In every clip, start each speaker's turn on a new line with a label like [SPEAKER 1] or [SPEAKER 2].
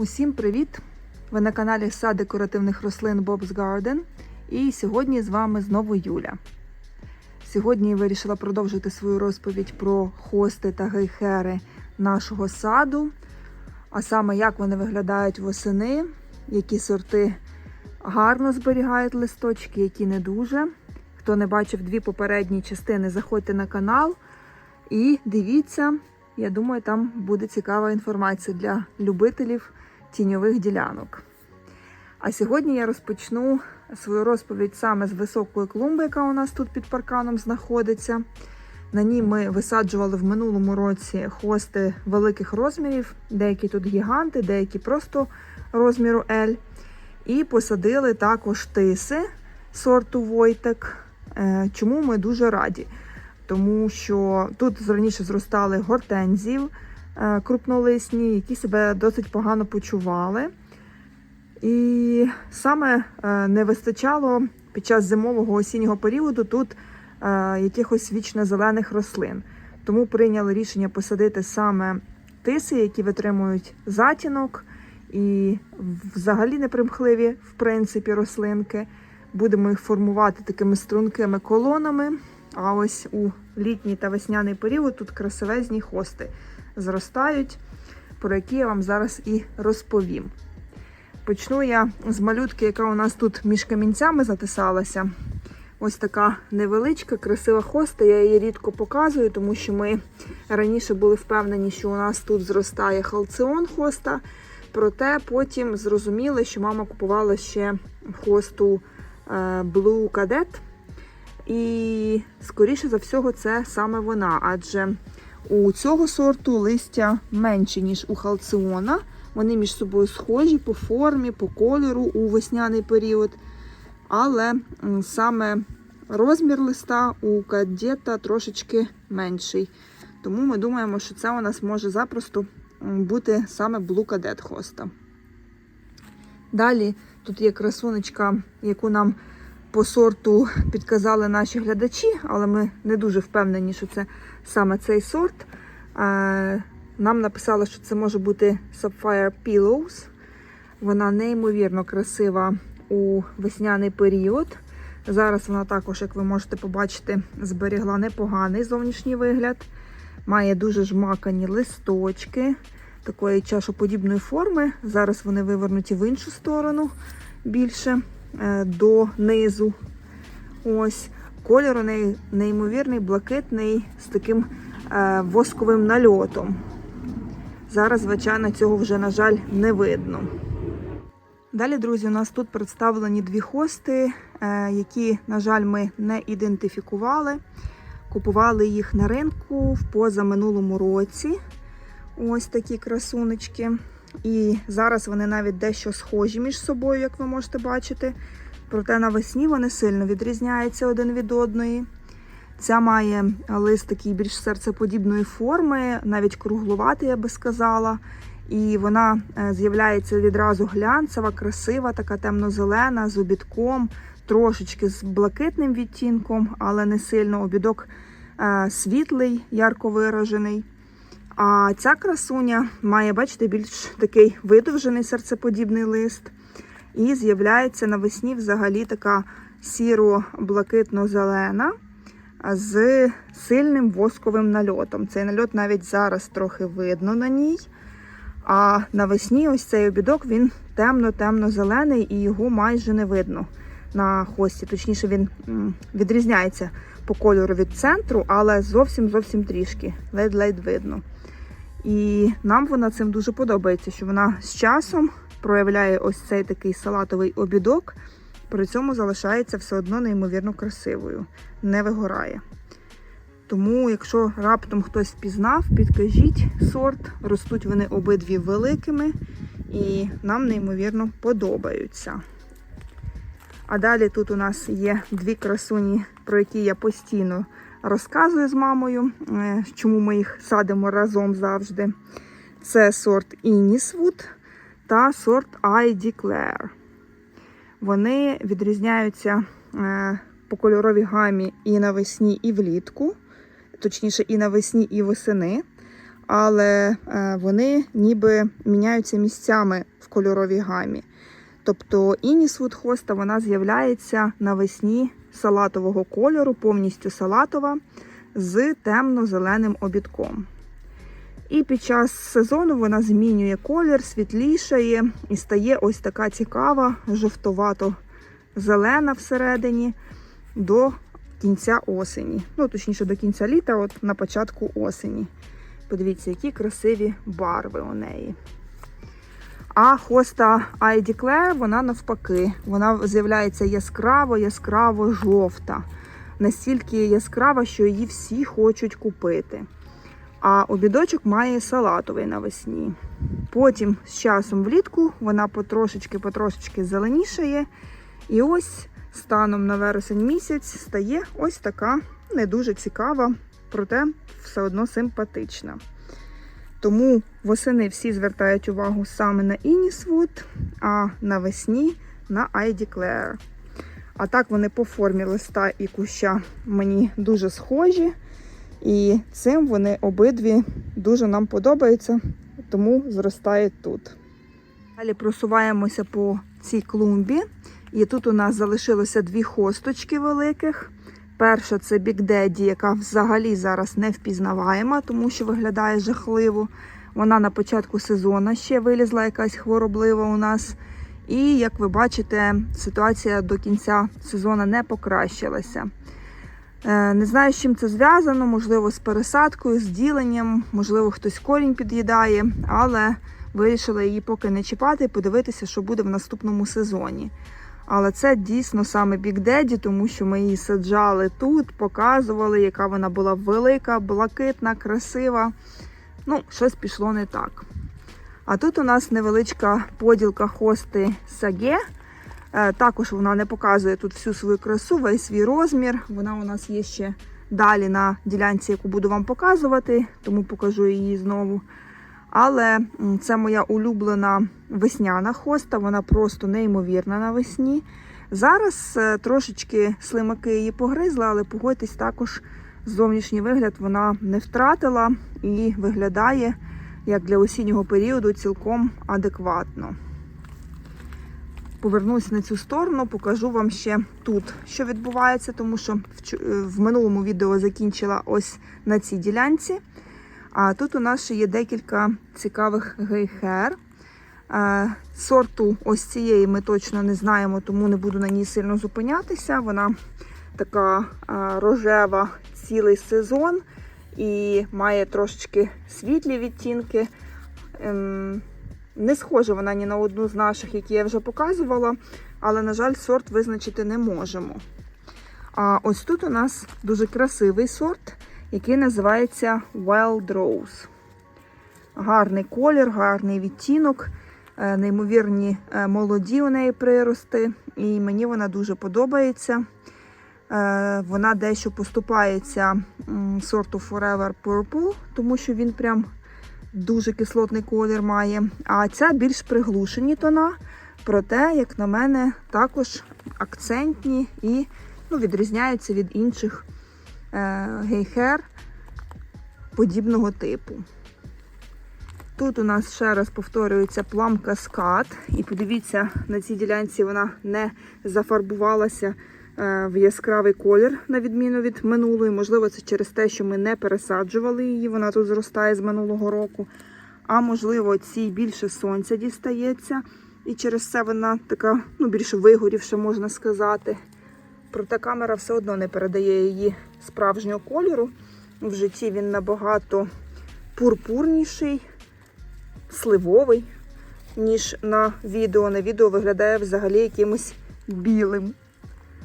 [SPEAKER 1] Усім привіт! Ви на каналі Сад декоративних рослин Bob's Garden. І сьогодні з вами знову Юля. Сьогодні я вирішила продовжити свою розповідь про хости та гейхери нашого саду, а саме як вони виглядають восени, які сорти гарно зберігають листочки, які не дуже. Хто не бачив дві попередні частини, заходьте на канал і дивіться. Я думаю, там буде цікава інформація для любителів тіньових ділянок. А сьогодні я розпочну свою розповідь саме з високої клумби, яка у нас тут під парканом знаходиться. На ній ми висаджували в минулому році хости великих розмірів, деякі тут гіганти, деякі просто розміру L. І посадили також тиси сорту Войтек. Е, Чому ми дуже раді? Тому що тут раніше зростали гортензії е, крупнолисні, які себе досить погано почували. І саме е, не вистачало під час зимового осіннього періоду тут е, якихось вічно-зелених рослин. Тому прийняли рішення посадити саме тиси, які витримують затінок і взагалі непримхливі, в принципі, рослинки. Будемо їх формувати такими стрункими колонами. А ось у літній та весняний період тут красивезні хости зростають, про які я вам зараз і розповім. Почну я з малютки, яка у нас тут між камінцями затисалася. Ось така невеличка, красива хоста. Я її рідко показую, тому що ми раніше були впевнені, що у нас тут зростає халціон хоста. Проте потім зрозуміли, що мама купувала ще хосту Blue Cadet. І, скоріше за всього, це саме вона, адже у цього сорту листя менше, ніж у халціона. Вони між собою схожі по формі, по кольору у весняний період. Але саме розмір листа у кадета трошечки менший. Тому ми думаємо, що це у нас може запросто бути саме Cadet хоста. Далі тут є красунечка, яку нам по сорту підказали наші глядачі, але ми не дуже впевнені, що це саме цей сорт. Нам написали, що це може бути Sapphire Pillows. Вона неймовірно красива у весняний період. Зараз вона також, як ви можете побачити, зберігла непоганий зовнішній вигляд. Має дуже жмакані листочки такої чашоподібної форми. Зараз вони вивернуті в іншу сторону більше до низу. Ось. Кольор у неї неймовірний, блакитний, з таким е, восковим нальотом. Зараз, звичайно, цього вже, на жаль, не видно. Далі, друзі, у нас тут представлені дві хости, е, які, на жаль, ми не ідентифікували. Купували їх на ринку в позаминулому році. Ось такі красунечки. І зараз вони навіть дещо схожі між собою, як ви можете бачити. Проте навесні вони сильно відрізняються один від одної. Ця має лист такий більш серцеподібної форми, навіть круглуватий, я би сказала. І вона з'являється відразу глянцева, красива, така темно-зелена, з обідком, трошечки з блакитним відтінком, але не сильно обідок світлий, ярко виражений. А ця красуня має, бачите, більш такий видовжений серцеподібний лист. І з'являється навесні взагалі така сіро-блакитно-зелена з сильним восковим нальотом. Цей нальот навіть зараз трохи видно на ній. А навесні ось цей обідок він темно-темно-зелений і його майже не видно на хості. Точніше, він відрізняється по кольору від центру, але зовсім-зовсім трішки, ледь-ледь видно. І нам вона цим дуже подобається, що вона з часом проявляє ось цей такий салатовий обідок, при цьому залишається все одно неймовірно красивою, не вигорає. Тому, якщо раптом хтось впізнав, підкажіть сорт, ростуть вони обидві великими і нам неймовірно подобаються. А далі тут у нас є дві красуні, про які я постійно розказую з мамою, чому ми їх садимо разом завжди. Це сорт Inniswood та сорт I Declare. Вони відрізняються по кольоровій гамі і навесні, і влітку, точніше, і навесні, і восени. але е, вони ніби міняються місцями в кольоровій гамі. Тобто інісвуд хоста вона з'являється навесні салатового кольору, повністю салатова, з темно-зеленим обідком. І під час сезону вона змінює колір, світлішає і стає ось така цікава, жовтовато-зелена всередині до кінця осені. Ну, точніше, до кінця літа, от на початку осені. Подивіться, які красиві барви у неї. А хоста I Declare, вона навпаки, вона з'являється яскраво, яскраво жовта. Настільки яскрава, що її всі хочуть купити. А обідочок має салатовий навесні. Потім з часом влітку вона потрошечки-потрошечки зеленішає. І ось станом на вересень місяць стає ось така не дуже цікава, проте все одно симпатична. Тому восени всі звертають увагу саме на Inniswood, а навесні на I Declare. А так вони по формі листа і куща мені дуже схожі. І цим вони обидві дуже нам подобаються, тому зростають тут. Далі просуваємося по цій клумбі. І тут у нас залишилося дві хосточки великих. Перша це Big Daddy, яка взагалі зараз не впізнаваєма, тому що виглядає жахливо. Вона на початку сезону ще вилізла якась хвороблива у нас. І, як ви бачите, ситуація до кінця сезону не покращилася. Е, Не знаю, з чим це зв'язано, можливо, з пересадкою, з діленням, можливо, хтось корінь під'їдає, але вирішила її поки не чіпати і подивитися, що буде в наступному сезоні. Але це дійсно саме Big Daddy, тому що ми її саджали тут, показували, яка вона була велика, блакитна, красива. Ну, щось пішло не так. А тут у нас невеличка поділка хости Саге. Е, Також вона не показує тут всю свою красу, весь свій розмір. Вона у нас є ще далі на ділянці, яку буду вам показувати, тому покажу її знову. Але це моя улюблена весняна хоста, вона просто неймовірна навесні. Зараз е, трошечки слимаки її погризли, але погодьтесь, також зовнішній вигляд вона не втратила і виглядає як для осіннього періоду цілком адекватно. Повернусь на цю сторону, покажу вам ще тут, що відбувається, тому що е, в минулому відео закінчила ось на цій ділянці. А тут у нас ще є декілька цікавих гейхер. Е, Сорту ось цієї ми точно не знаємо, тому не буду на ній сильно зупинятися. Вона така е, рожева цілий сезон і має трошечки світлі відтінки. Ем, Не схожа вона ні на одну з наших, які я вже показувала, але, на жаль, сорт визначити не можемо. А ось тут у нас дуже красивий сорт, який називається Wild Rose. Гарний колір, гарний відтінок, е, неймовірні е, молоді у неї прирости, і мені вона дуже подобається. Е, Вона дещо поступається сорту Forever Purple, тому що він прям дуже кислотний колір має. А ця більш приглушені тона, проте, як на мене, також акцентні і ну, відрізняються від інших гейхер подібного типу. Тут у нас ще раз повторюється плам каскад. І подивіться, на цій ділянці вона не зафарбувалася е, в яскравий колір, на відміну від минулої. Можливо, це через те, що ми не пересаджували її, вона тут зростає з минулого року. А можливо, цій більше сонця дістається. І через це вона така, ну, більш вигорівша, можна сказати. Проте камера все одно не передає її справжнього кольору. В житті він набагато пурпурніший, сливовий, ніж на відео. На відео виглядає взагалі якимось білим.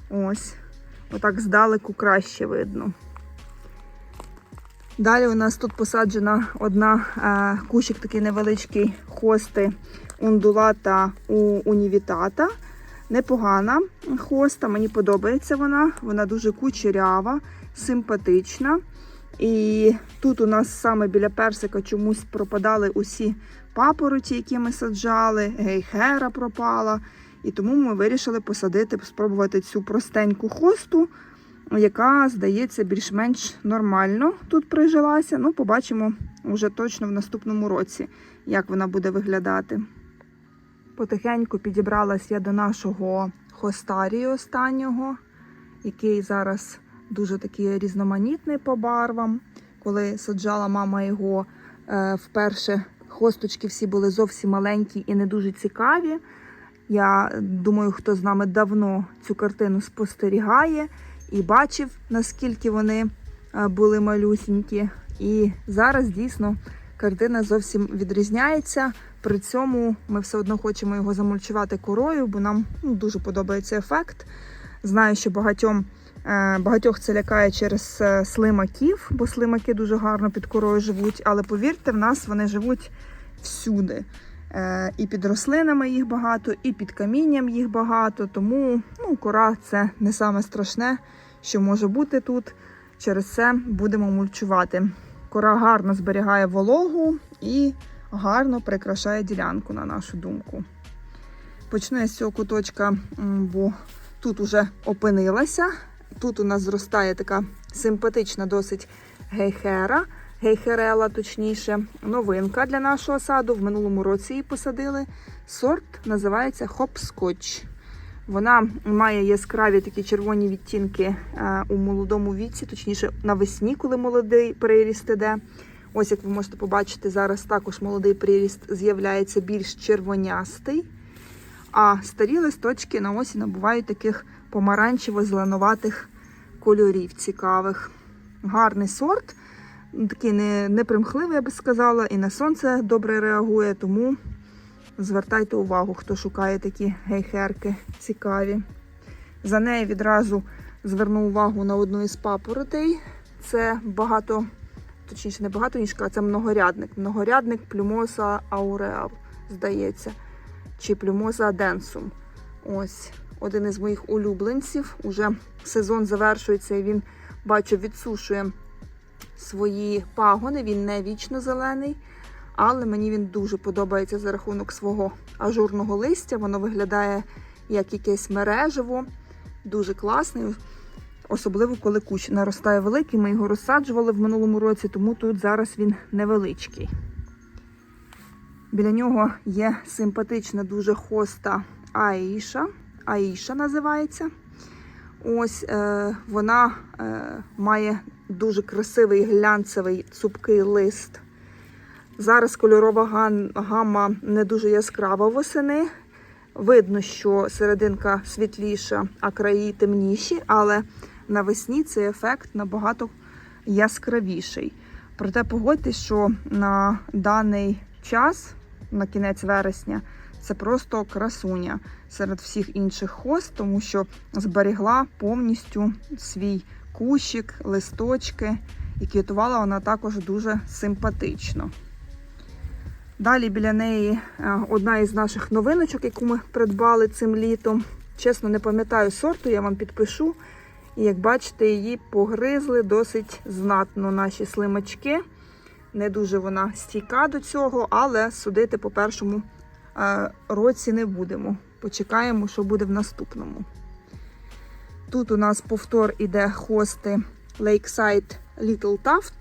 [SPEAKER 1] Ось. Отак здалеку краще видно. Далі у нас тут посаджена одна е, кущик такий невеличкий хости ундулата у унівітата. Непогана хоста, мені подобається вона. Вона дуже кучерява, симпатична. І тут у нас саме біля персика чомусь пропадали усі папороті, які ми саджали, гейхера пропала. І тому ми вирішили посадити, спробувати цю простеньку хосту, яка, здається, більш-менш нормально тут прижилася. Ну, побачимо, уже точно в наступному році, як вона буде виглядати. Потихеньку підібралась я до нашого хостарію останнього, який зараз дуже такий різноманітний по барвам. Коли саджала мама його е, вперше, хосточки всі були зовсім маленькі і не дуже цікаві. Я думаю, хто з нами давно цю картину спостерігає і бачив, наскільки вони е, були малюсінькі. І зараз дійсно картина зовсім відрізняється. При цьому ми все одно хочемо його замульчувати корою, бо нам ну, дуже подобається ефект. Знаю, що багатьом, е, багатьох це лякає через е, слимаків, бо слимаки дуже гарно під корою живуть. Але повірте, в нас вони живуть всюди. Е, І під рослинами їх багато, і під камінням їх багато. Тому ну, кора це не саме страшне, що може бути тут. Через це будемо мульчувати. Кора гарно зберігає вологу і гарно прикрашає ділянку, на нашу думку. Почну я з цього куточка, бо тут уже опинилася. Тут у нас зростає така симпатична досить гейхера, гейхерела, точніше, новинка для нашого саду. В минулому році її посадили. Сорт називається хопскотч. Вона має яскраві такі червоні відтінки е, у молодому віці, точніше навесні, коли молодий приріст іде. Ось як ви можете побачити, зараз також молодий приріст з'являється більш червонястий. А старі листочки на осінь набувають таких помаранчево-зеленуватих кольорів цікавих. Гарний сорт, такий не, непримхливий, я би сказала, і на сонце добре реагує, тому звертайте увагу, хто шукає такі гейхерки цікаві. За нею відразу зверну увагу на одну із папоротей. Це багато, точніше, не багатоніжка, а це многорядник. Многорядник плюмоса ауреал, здається, чи плюмоса денсум. Ось один із моїх улюбленців. Уже сезон завершується і він, бачу, відсушує свої пагони. Він не вічно зелений, але мені він дуже подобається за рахунок свого ажурного листя. Воно виглядає як якесь мережево, дуже класний. Особливо, коли кущ наростає великий. Ми його розсаджували в минулому році, тому тут зараз він невеличкий. Біля нього є симпатична дуже хоста Аїша. Аїша називається. Ось е, вона е, має дуже красивий глянцевий цупкий лист. Зараз кольорова гамма не дуже яскрава восени. Видно, що серединка світліша, а краї темніші, але навесні цей ефект набагато яскравіший. Проте погодьтесь, що на даний час, на кінець вересня, це просто красуня серед всіх інших хост, тому що зберігла повністю свій кущик, листочки, і квітувала вона також дуже симпатично. Далі біля неї е, одна із наших новиночок, яку ми придбали цим літом. Чесно, не пам'ятаю сорту, я вам підпишу. І як бачите, її погризли досить знатно наші слимачки. Не дуже вона стійка до цього, але судити по першому е, році не будемо. Почекаємо, що буде в наступному. Тут у нас повтор іде хости Lakeside Little Tuft.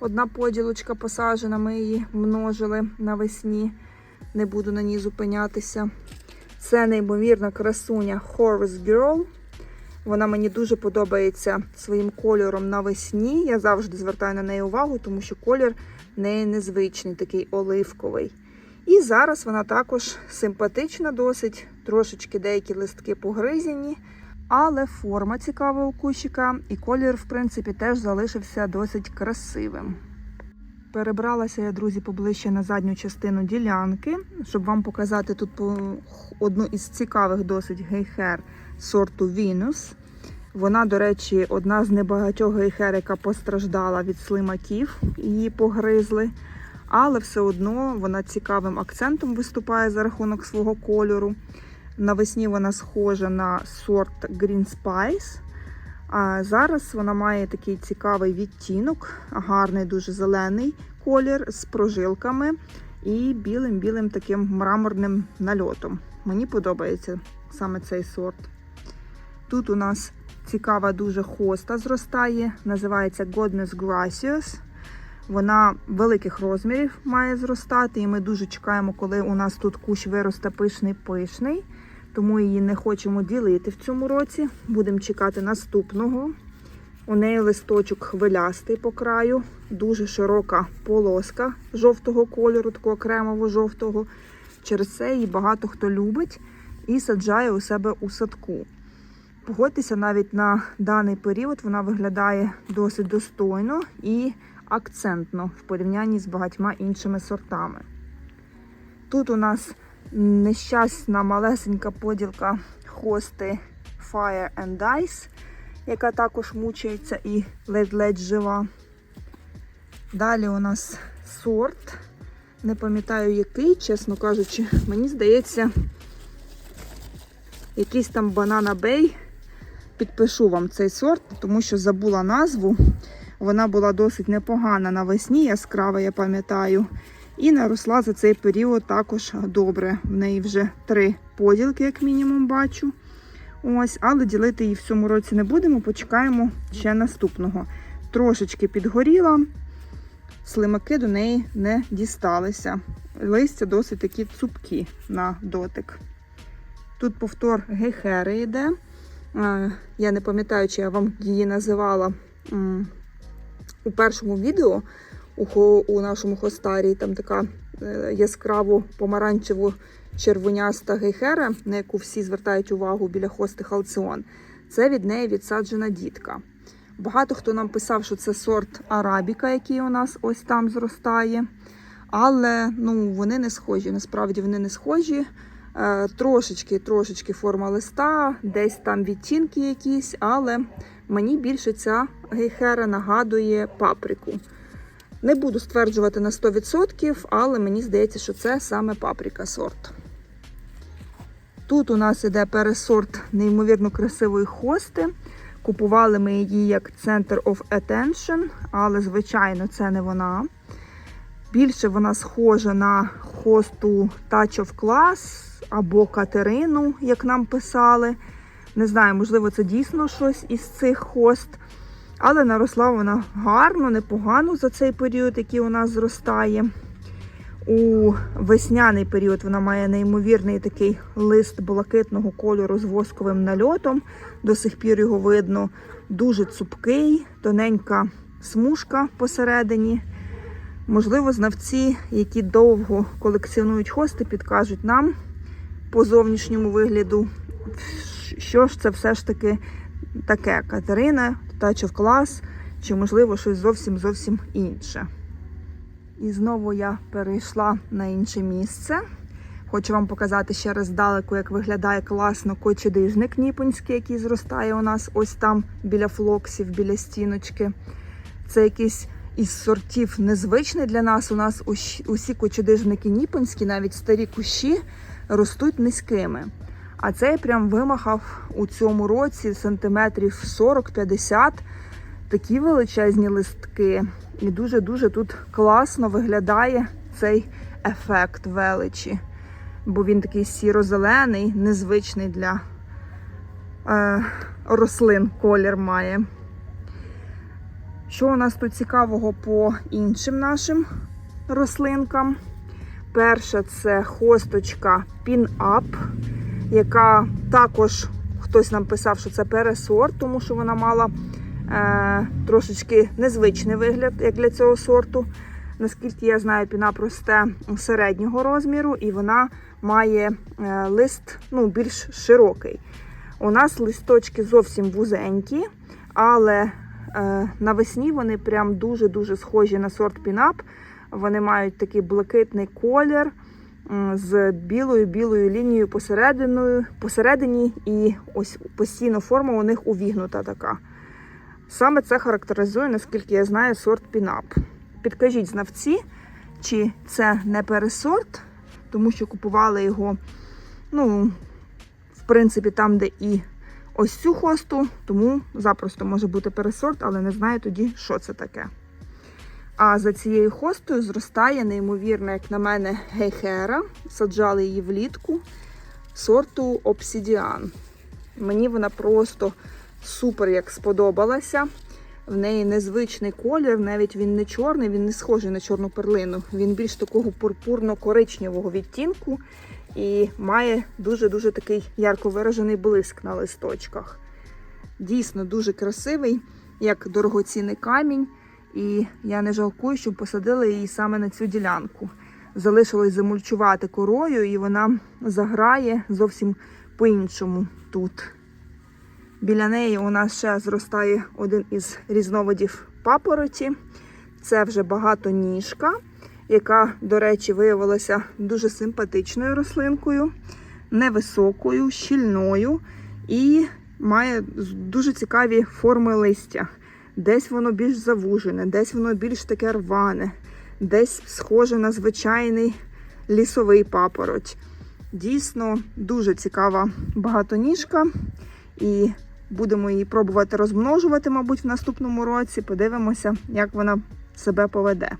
[SPEAKER 1] Одна поділочка посаджена, ми її множили навесні. Не буду на ній зупинятися. Це неймовірна красуня Horse Girl. Вона мені дуже подобається своїм кольором навесні. Я завжди звертаю на неї увагу, тому що колір неї незвичний, такий оливковий. І зараз вона також симпатична, досить, трошечки деякі листки погризені, але форма цікава у кущика, і колір, в принципі, теж залишився досить красивим. Перебралася я, друзі, поближче на задню частину ділянки, щоб вам показати тут одну із цікавих досить гейхер сорту Вінус. Вона, до речі, одна з небагатьох гейхер, яка постраждала від слимаків, її погризли. Але все одно вона цікавим акцентом виступає за рахунок свого кольору. Навесні вона схожа на сорт Green Spice. А зараз вона має такий цікавий відтінок, гарний, дуже зелений колір з прожилками і білим-білим таким мраморним нальотом. Мені подобається саме цей сорт. Тут у нас цікава дуже хоста зростає, називається Godness Gracious. Вона великих розмірів має зростати, і ми дуже чекаємо, коли у нас тут кущ виросте пишний-пишний. Тому її не хочемо ділити в цьому році. Будемо чекати наступного. У неї листочок хвилястий по краю, дуже широка полоска жовтого кольору, такого кремово-жовтого. Через це її багато хто любить і саджає у себе у садку. Погодьтеся, навіть на даний період вона виглядає досить достойно і акцентно в порівнянні з багатьма іншими сортами. Тут у нас нещасна малесенька поділка хости Fire and Ice, яка також мучається і ледь-ледь жива. Далі у нас сорт. Не пам'ятаю який, чесно кажучи, мені здається, якийсь там банана бей. Підпишу вам цей сорт, тому що забула назву. Вона була досить непогана навесні, яскрава, я пам'ятаю. І наросла за цей період також добре. В неї вже три поділки, як мінімум, бачу. Ось, але ділити її в цьому році не будемо, почекаємо ще наступного. Трошечки підгоріла, слимаки до неї не дісталися. Листя досить такі цупкі на дотик. Тут повтор гейхери йде. Я не пам'ятаю, чи я вам її називала у першому відео у, у нашому хостарі. Там така е, яскраво помаранчево червоняста гейхера, на яку всі звертають увагу біля хости халціон. Це від неї відсаджена дітка. Багато хто нам писав, що це сорт арабіка, який у нас ось там зростає. Але ну, вони не схожі. Насправді вони не схожі. Е, Трошечки, трошечки форма листа, десь там відтінки якісь, але мені більше ця гейхера нагадує паприку. Не буду стверджувати на 100%, але мені здається, що це саме паприка сорт. Тут у нас іде пересорт неймовірно красивої хости. Купували ми її як Center of Attention, але, звичайно, це не вона. Більше вона схожа на хосту Touch of Class або Катерину, як нам писали. Не знаю, можливо, це дійсно щось із цих хост. Але наросла вона гарно, непогано за цей період, який у нас зростає. У весняний період вона має неймовірний такий лист блакитного кольору з восковим нальотом. До сих пір його видно дуже цупкий, тоненька смужка посередині. Можливо, знавці, які довго колекціонують хости, підкажуть нам по зовнішньому вигляду, що ж це все ж таки таке Катерина, Of Class, чи, можливо, щось зовсім зовсім інше. І знову я перейшла на інше місце. Хочу вам показати ще раз здалеку, як виглядає класно кочедижник ніпонський, який зростає у нас ось там біля флоксів, біля стіночки. Це якийсь із сортів незвичний для нас. У нас усі кочедижники ніпонські, навіть старі кущі, ростуть низькими. А цей прям вимахав у цьому році сантиметрів 40-50. Такі величезні листки. І дуже-дуже тут класно виглядає цей ефект величі. Бо він такий сіро-зелений, незвичний для е, рослин колір має. Що у нас тут цікавого по іншим нашим рослинкам? Перша це хосточка Pin-Up, яка також хтось нам писав, що це пересорт, тому що вона мала е, трошечки незвичний вигляд, як для цього сорту. Наскільки я знаю, пінап росте середнього розміру, і вона має е, лист ну, більш широкий. У нас листочки зовсім вузенькі, але е, навесні вони прям дуже-дуже схожі на сорт пінап. Вони мають такий блакитний колір з білою-білою лінією посередині, і ось постійно форма у них увігнута така. Саме це характеризує, наскільки я знаю, сорт пінап. Підкажіть знавці, чи це не пересорт, тому що купували його, ну, в принципі, там, де і ось цю хосту, тому запросто може бути пересорт, але не знаю тоді, що це таке. А за цією хостою зростає неймовірно, як на мене, гейхера. Саджали її влітку сорту Obsidian. Мені вона просто супер як сподобалася. В неї незвичний колір, навіть він не чорний, він не схожий на чорну перлину. Він більш такого пурпурно-коричневого відтінку і має дуже-дуже такий ярко виражений блиск на листочках. Дійсно дуже красивий, як дорогоцінний камінь. І я не жалкую, що посадила її саме на цю ділянку. Залишилось замульчувати корою, і вона заграє зовсім по-іншому тут. Біля неї у нас ще зростає один із різновидів папороті. Це вже багатоніжка, яка, до речі, виявилася дуже симпатичною рослинкою, невисокою, щільною і має дуже цікаві форми листя. Десь воно більш завужене, десь воно більш таке рване, десь схоже на звичайний лісовий папороть. Дійсно, дуже цікава багатоніжка. І будемо її пробувати розмножувати, мабуть, в наступному році. Подивимося, як вона себе поведе.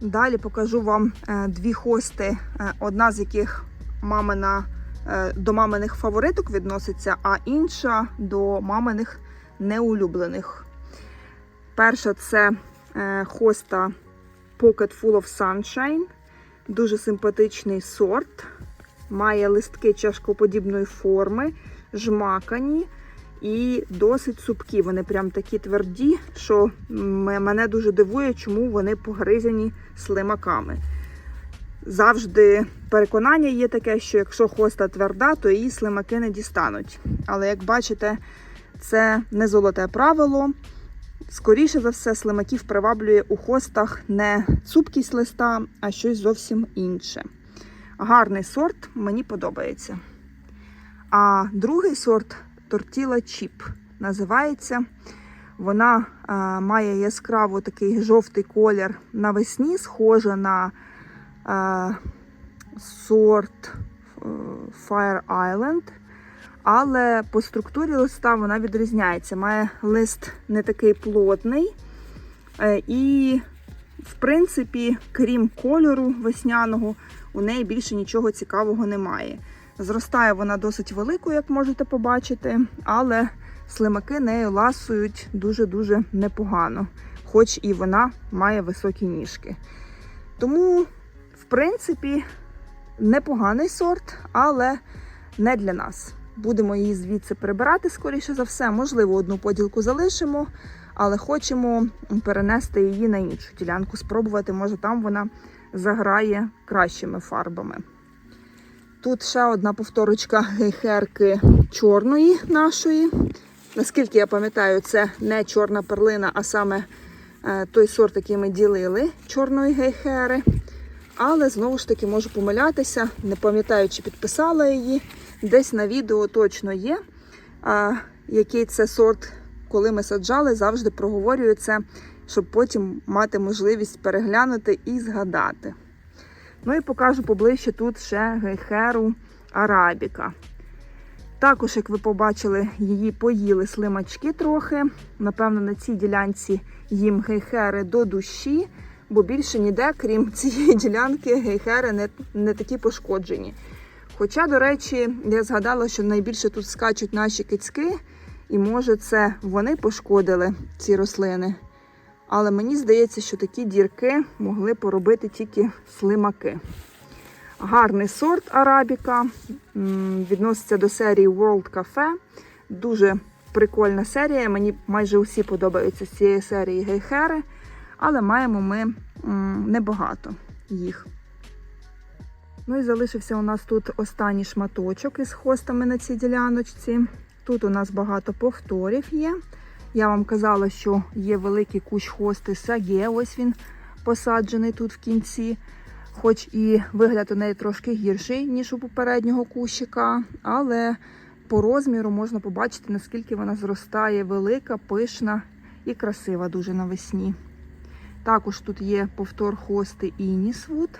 [SPEAKER 1] Далі покажу вам е, дві хости, е, одна з яких мамина, е, до маминих фавориток відноситься, а інша до маминих неулюблених. Перша це е, хоста Pocket Full of Sunshine. Дуже симпатичний сорт. Має листки чашкоподібної форми, жмакані і досить супкі. Вони прям такі тверді, що мене дуже дивує, чому вони погризані слимаками. Завжди переконання є таке, що якщо хоста тверда, то її слимаки не дістануть. Але як бачите, це не золоте правило. Скоріше за все, слимаків приваблює у хостах не цупкість листа, а щось зовсім інше. Гарний сорт, мені подобається. А другий сорт тортіла чіп називається. Вона а, має яскраво такий жовтий колір навесні, схожа на а, сорт е, Fire Island. Але по структурі листа вона відрізняється. Має лист не такий плотний. Е, І, в принципі, крім кольору весняного, у неї більше нічого цікавого немає. Зростає вона досить великою, як можете побачити, але слимаки нею ласують дуже-дуже непогано, хоч і вона має високі ніжки. Тому, в принципі, непоганий сорт, але не для нас. Будемо її звідси прибирати, скоріше за все. Можливо, одну поділку залишимо, але хочемо перенести її на іншу ділянку, спробувати, може там вона заграє кращими фарбами. Тут ще одна повторочка гейхерки чорної нашої. Наскільки я пам'ятаю, це не чорна перлина, а саме е, той сорт, який ми ділили чорної гейхери. Але знову ж таки можу помилятися, не пам'ятаю, чи підписала її. Десь на відео точно є, а, який це сорт, коли ми саджали, завжди проговорюю це, щоб потім мати можливість переглянути і згадати. Ну і покажу поближче тут ще гейхеру арабіка. Також, як ви побачили, її поїли слимачки трохи. Напевно, на цій ділянці їм гейхери до душі, бо більше ніде, крім цієї ділянки, гейхери не, не такі пошкоджені. Хоча, до речі, я згадала, що найбільше тут скачуть наші кицьки, і може це вони пошкодили ці рослини. Але мені здається, що такі дірки могли поробити тільки слимаки. Гарний сорт арабіка. Відноситься до серії World Cafe. Дуже прикольна серія. Мені майже усі подобаються з цієї серії гейхери, але маємо ми небагато їх. Ну і залишився у нас тут останній шматочок із хостами на цій діляночці. Тут у нас багато повторів є. Я вам казала, що є великий кущ хости саге. Ось він посаджений тут в кінці. Хоч і вигляд у неї трошки гірший, ніж у попереднього кущика, але по розміру можна побачити, наскільки вона зростає велика, пишна і красива дуже навесні. Також тут є повтор хости Інісвуд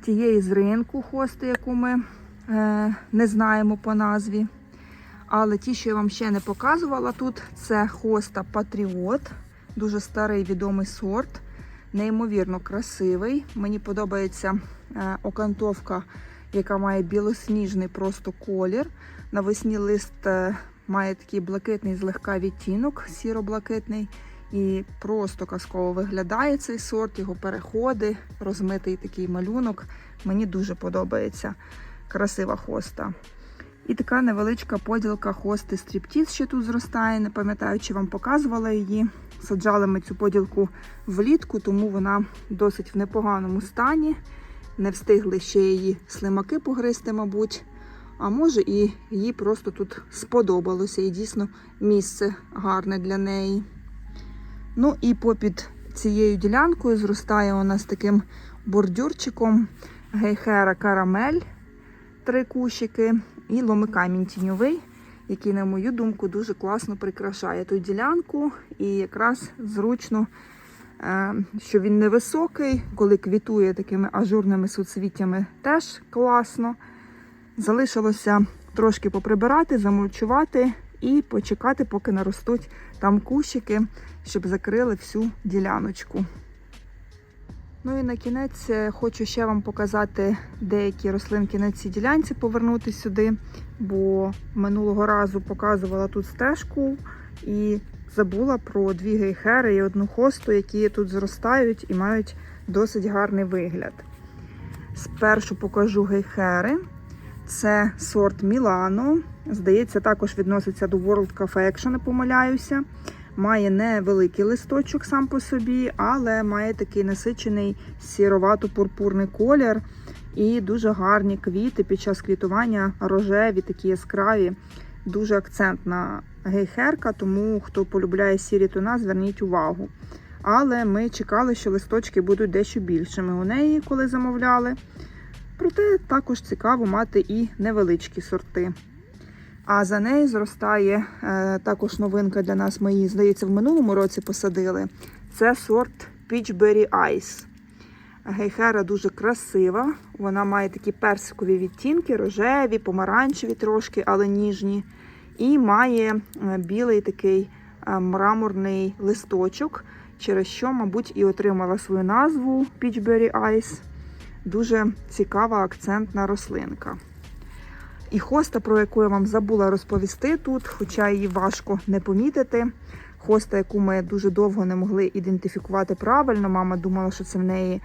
[SPEAKER 1] тієї з ринку хости, яку ми е, не знаємо по назві. Але ті, що я вам ще не показувала тут, це хоста Патріот, дуже старий відомий сорт, неймовірно красивий. Мені подобається е, окантовка, яка має білосніжний просто колір. Навесні лист е, має такий блакитний злегка відтінок, сіро-блакитний. І просто казково виглядає цей сорт, його переходи, розмитий такий малюнок. Мені дуже подобається. Красива хоста. І така невеличка поділка хости стріптіз ще тут зростає. Не пам'ятаю, чи вам показувала її. Саджали ми цю поділку влітку, тому вона досить в непоганому стані. Не встигли ще її слимаки погризти, мабуть. А може, і їй просто тут сподобалося, і дійсно місце гарне для неї. Ну і попід цією ділянкою зростає у нас таким бордюрчиком гейхера карамель, три кущики, і ломикамінь тіньовий, який, на мою думку, дуже класно прикрашає ту ділянку. І якраз зручно, е, що він невисокий, коли квітує такими ажурними суцвіттями, теж класно. Залишилося трошки поприбирати, замульчувати і почекати, поки наростуть там кущики, щоб закрили всю діляночку. Ну і на кінець е, хочу ще вам показати деякі рослинки на цій ділянці, повернути сюди, бо минулого разу показувала тут стежку і забула про дві гейхери і одну хосту, які тут зростають і мають досить гарний вигляд. Спершу покажу гейхери. Це сорт Мілано. Здається, також відноситься до World Cafe, якщо не помиляюся. Має невеликий листочок сам по собі, але має такий насичений сіровато-пурпурний колір і дуже гарні квіти під час квітування рожеві, такі яскраві. Дуже акцентна гейхерка, тому хто полюбляє сірі тона, зверніть увагу. Але ми чекали, що листочки будуть дещо більшими у неї, коли замовляли. Проте також цікаво мати і невеличкі сорти. А за нею зростає е, також новинка для нас. Ми її, здається, в минулому році посадили. Це сорт Peachberry Ice. Гейхера дуже красива. Вона має такі персикові відтінки, рожеві, помаранчеві трошки, але ніжні. І має е, білий такий е, мраморний листочок, через що, мабуть, і отримала свою назву Peachberry Ice. Дуже цікава акцентна рослинка. І хоста, про яку я вам забула розповісти тут, хоча її важко не помітити. Хоста, яку ми дуже довго не могли ідентифікувати правильно. Мама думала, що це в неї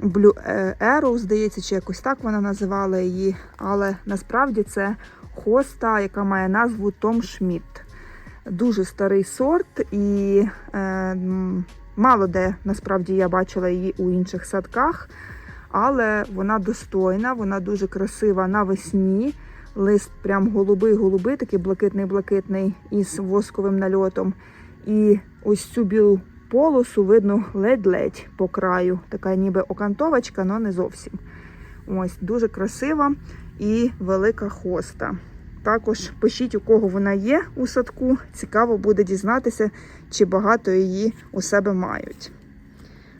[SPEAKER 1] Blue Arrow, здається, чи якось так вона називала її. Але насправді це хоста, яка має назву Том Шмідт. Дуже старий сорт, і е, мало де насправді я бачила її у інших садках. Але вона достойна, вона дуже красива навесні. Лист прям голубий-голубий, такий блакитний-блакитний із восковим нальотом. І ось цю білу полосу видно ледь-ледь по краю. Така ніби окантовочка, але не зовсім. Ось дуже красива і велика хоста. Також пишіть, у кого вона є у садку. Цікаво буде дізнатися, чи багато її у себе мають.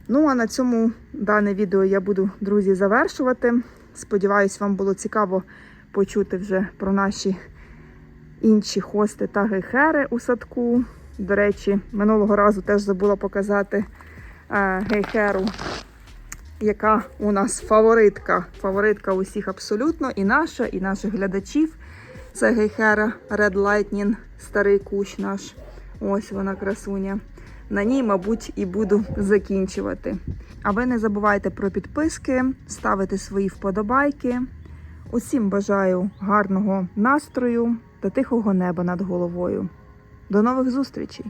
[SPEAKER 1] Ну, а на цьому дане відео я буду, друзі, завершувати. Сподіваюсь, вам було цікаво почути вже про наші інші хости та гейхери у садку. До речі, минулого разу теж забула показати е, гейхеру, яка у нас фаворитка. Фаворитка усіх абсолютно, і наша, і наших глядачів. Це гейхера Red Lightning, старий кущ наш. Ось вона красуня. На ній, мабуть, і буду закінчувати. А ви не забувайте про підписки, ставити свої вподобайки. Усім бажаю гарного настрою та тихого неба над головою. До нових зустрічей!